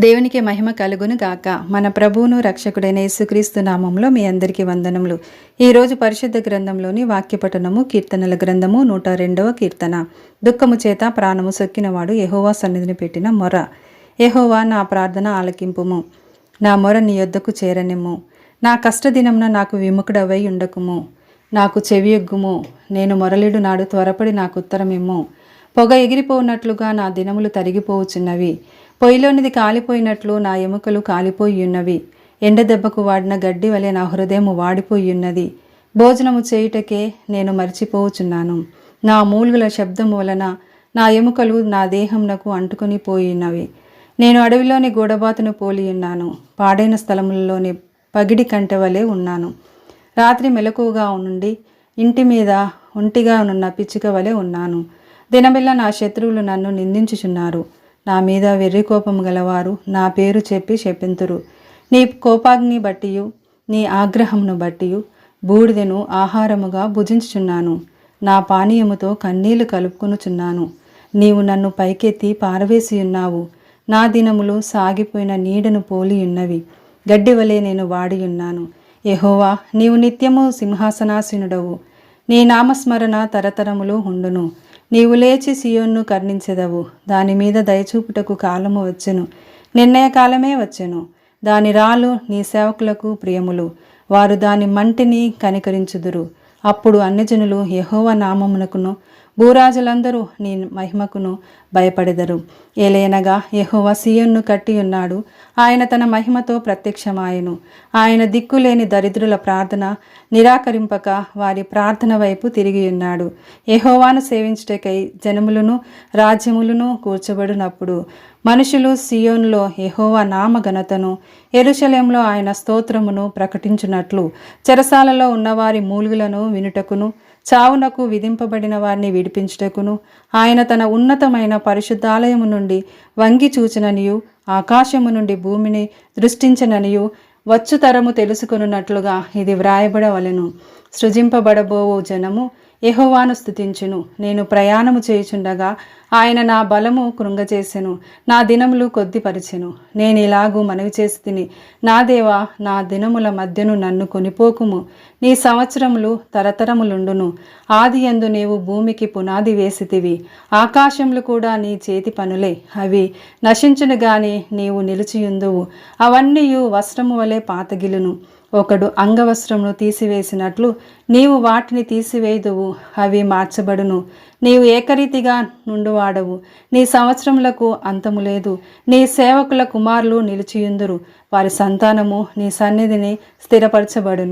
దేవునికి మహిమ కలుగును గాక. మన ప్రభువును రక్షకుడైన యేసుక్రీస్తు నామంలో మీ అందరికీ వందనములు. ఈరోజు పరిశుద్ధ గ్రంథంలోని వాక్యపఠనము కీర్తనల గ్రంథము నూట రెండవ కీర్తన. దుఃఖము చేత ప్రాణము సొక్కినవాడు యహోవా సన్నిధిని పెట్టిన మొర. యహోవా నా ప్రార్థన ఆలకింపుము. నా మొర నీ యొద్దకు చేరనిమ్ము. నా కష్టదినమున నాకు విముఖుడవై ఉండకుము. నాకు చెవియొగ్గుము. నేను మొరలిడు నాడు త్వరపడి నాకు ఉత్తరమిమ్ము. పొగ ఎగిరిపోనట్లుగా నా దినములు తరిగిపోవచ్చున్నవి పొయ్యిలోనిది కాలిపోయినట్లు నా ఎముకలు కాలిపోయి ఉన్నవి ఎండ దెబ్బకు వాడిన గడ్డి వలె నా హృదయం వాడిపోయి ఉన్నది భోజనము చేయుటకే నేను మర్చిపోచున్నాను. నా మూలుగుల శబ్దము వలన నా ఎముకలు నా దేహంనకు అంటుకొని పోయినవి నేను అడవిలోని గూడబాతును పోలి ఉన్నాను పాడైన స్థలములలోని పగిడి కంటె వలె ఉన్నాను. రాత్రి మెలకువగా ఉండి ఇంటి మీద ఒంటిగా నున్న పిచ్చుక వలె ఉన్నాను. దినబిల్ల నా శత్రువులు నన్ను నిందించుచున్నారు. నా మీద వెర్రి కోపము గలవారు నా పేరు చెప్పి శపింతురు నీ కోపాగ్ని బట్టియు నీ ఆగ్రహమును బట్టియు బూడిదెను ఆహారముగా భుజించుచున్నాను. నా పానీయముతో కన్నీళ్ళు కలుపుకొనుచున్నాను. నీవు నన్ను పైకెత్తి పారవేసియున్నావు. నా దినములు సాగిపోయిన నీడను పోలియున్నవి. గడ్డి వలె నేను వాడియున్నాను. ఎహోవా నీవు నిత్యము సింహాసనాసీనుడవు. నీ నామస్మరణ తరతరములు ఉండును. నీవు లేచి సియోన్ను కర్ణించెదవు. దాని మీద దయచూపుటకు కాలము వచ్చెను. నిర్ణయ కాలమే వచ్చెను. దాని రాళ్ళు నీ సేవకులకు ప్రియములు. వారు దాని మంటిని కనికరించుదురు. అప్పుడు అన్యజనులు యహోవ నామమునకును భూరాజులందరూ నీ మహిమకును భయపడెదరు. ఏలయనగా యహోవ సియోన్ను కట్టి ఉన్నాడు ఆయన తన మహిమతో ప్రత్యక్షమాయను. ఆయన దిక్కులేని దరిద్రుల ప్రార్థన నిరాకరింపక వారి ప్రార్థన వైపు తిరిగి ఉన్నాడు యహోవాను సేవించుటకై జనములను రాజ్యములను కూర్చబడినప్పుడు మనుషులు సియోన్లో యహోవా నామ ఘనతను ఎరుశలేంలో ఆయన స్తోత్రమును ప్రకటించినట్లు చెరసాలలో ఉన్నవారి మూలుగులను వినుటకును చావునకు విధింపబడిన వారిని విడిపించుటకును. ఆయన తన ఉన్నతమైన పరిశుద్ధాలయము నుండి వంగి చూచిననియు ఆకాశము నుండి భూమిని దృష్టించననియు వచ్చు తరము తెలుసుకున్నట్లుగా ఇది వ్రాయబడవలెను. సృజింపబడబోవు జనము యహోవాను స్థుతించును నేను ప్రయాణము చేయుచుండగా ఆయన నా బలము కృంగజేసెను నా దినములు కొద్దిపరిచెను. నేను ఇలాగూ మనవి చేసి తిని నా దేవా నా దినముల మధ్యను నన్ను కొనిపోకుము. నీ సంవత్సరములు తరతరములుండును. ఆది యందు నీవు భూమికి పునాది వేసితివి ఆకాశములు కూడా నీ చేతి పనులే. అవి నశించును గాని నీవు నిలిచియుందువు. అవన్నీ వస్త్రము వలె పాతగిలును. ఒకడు అంగవస్త్రమును తీసివేసినట్లు నీవు వాటిని తీసివేయుదువు. అవి మార్చబడును. నీవు ఏకరీతిగా వాడవు. నీ సంవత్సరములకు అంతము లేదు. నీ సేవకుల కుమారులు నిలిచియుందురు. వారి సంతానము నీ సన్నిధిని స్థిరపరచబడును.